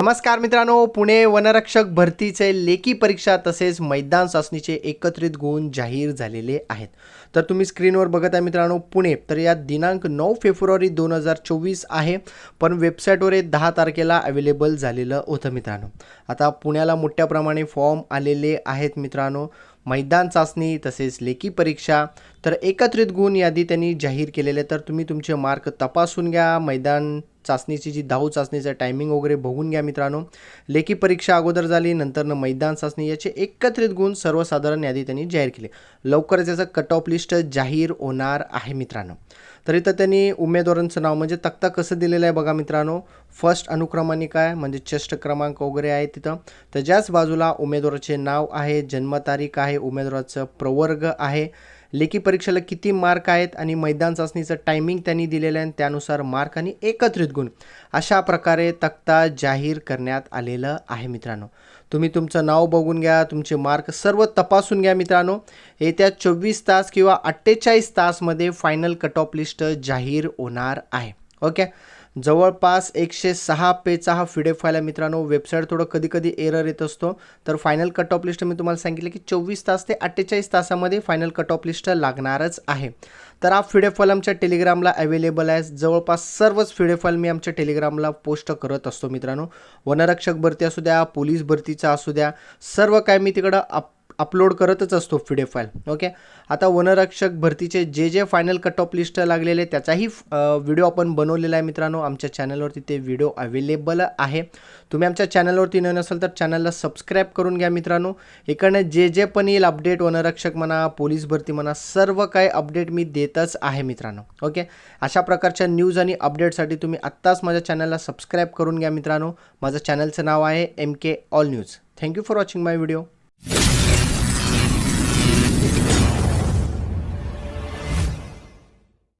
नमस्कार मित्रांनो पुणे वनरक्षक भरतीचे लेखी परीक्षा तसेच मैदान चाचणीचे एकत्रित गुण जाहीर झालेले आहेत. तर तुम्ही स्क्रीनवर बघत आहे मित्रांनो पुणे. तर यात दिनांक नऊ फेब्रुवारी दोन हजार चोवीस आहे पण वेबसाईटवर हे दहा तारखेला अवेलेबल झालेलं होतं मित्रांनो. आता पुण्याला मोठ्या प्रमाणे फॉर्म आलेले आहेत मित्रांनो. मैदान चाचणी तसेच लेखी परीक्षा तर एकत्रित गुण यादी त्यांनी जाहीर केलेले तर तुम्ही तुमचे मार्क तपासून घ्या. मैदान चाचणीची जी धाव चाचणीचं टायमिंग वगैरे बघून घ्या मित्रांनो. लेखी परीक्षा अगोदर झाली नंतरनं मैदान चाचणी याचे एकत्रित गुण सर्वसाधारण यादी त्यांनी जाहीर केले. लवकरच याचं कट ऑफ लिस्ट जाहीर होणार आहे मित्रांनो. तर इथं त्यांनी उमेदवारांचं नाव म्हणजे तक्ता कसं दिलेलं आहे बघा मित्रांनो. फर्स्ट अनुक्रमानिक आहे म्हणजे चेस्ट क्रमांक वगैरे आहे तिथं. त्याच्याच बाजूला उमेदवाराचे नाव आहे जन्मतारीख आहे उमेदवाराचं प्रवर्ग आहे. लेखी परीक्षेला किती मार्क आहेत आणि मैदान चाचणीचं टायमिंग त्यांनी दिलेलं आहे आणि त्यानुसार मार्क आणि एकत्रित गुण अशा प्रकारे तक्ता जाहीर करण्यात आलेलं आहे मित्रांनो. तुम्ही तुमचं नाव बघून घ्या तुमचे मार्क सर्व तपासून घ्या मित्रांनो. येत्या चोवीस तास किंवा अठ्ठेचाळीस तासमध्ये फायनल कट ऑफ लिस्ट जाहीर होणार आहे. ओके? जवळपास एकशे सहा पेचा हा फिडे फाईल आहे. मित्रांनो वेबसाईट थोडं कधी कधी एरर येत असतो. तर फायनल कट ऑफ लिस्ट मी तुम्हाला सांगितलं की चोवीस तास ते अठ्ठेचाळीस तासामध्ये फायनल कट ऑफ लिस्ट लागणारच आहे. तर हा फिडे फाईल आमच्या टेलिग्रामला अवेलेबल आहे. जवळपास सर्वच फिडे फाईल मी आमच्या टेलिग्रामला पोस्ट करत असतो मित्रांनो. वनरक्षक भरती असू द्या पोलीस भरतीचा असू द्या सर्व काय मी तिकडं अप अपलोड करतच असतो फिडे फाईल ओके आता वनरक्षक भरतीचे जे जे फायनल कट ऑफ लिस्ट लागलेले त्याचाही व्हिडिओ आपण बनवलेला आहे मित्रांनो. आमच्या चॅनलवरती ते व्हिडिओ अवेलेबल आहे. तुम्ही आमच्या चॅनलवरती नवीन असाल तर चॅनलला सबस्क्राईब करून घ्या मित्रांनो. इकडनं जे जे पण येईल अपडेट वनरक्षक म्हणा पोलीस भरती म्हणा सर्व काही अपडेट मी देतच आहे मित्रांनो ओके अशा प्रकारच्या न्यूज आणि अपडेटसाठी तुम्ही आत्ताच माझ्या चॅनलला सबस्क्राईब करून घ्या मित्रांनो. माझं चॅनलचं नाव आहे M K all news thank you for watching my video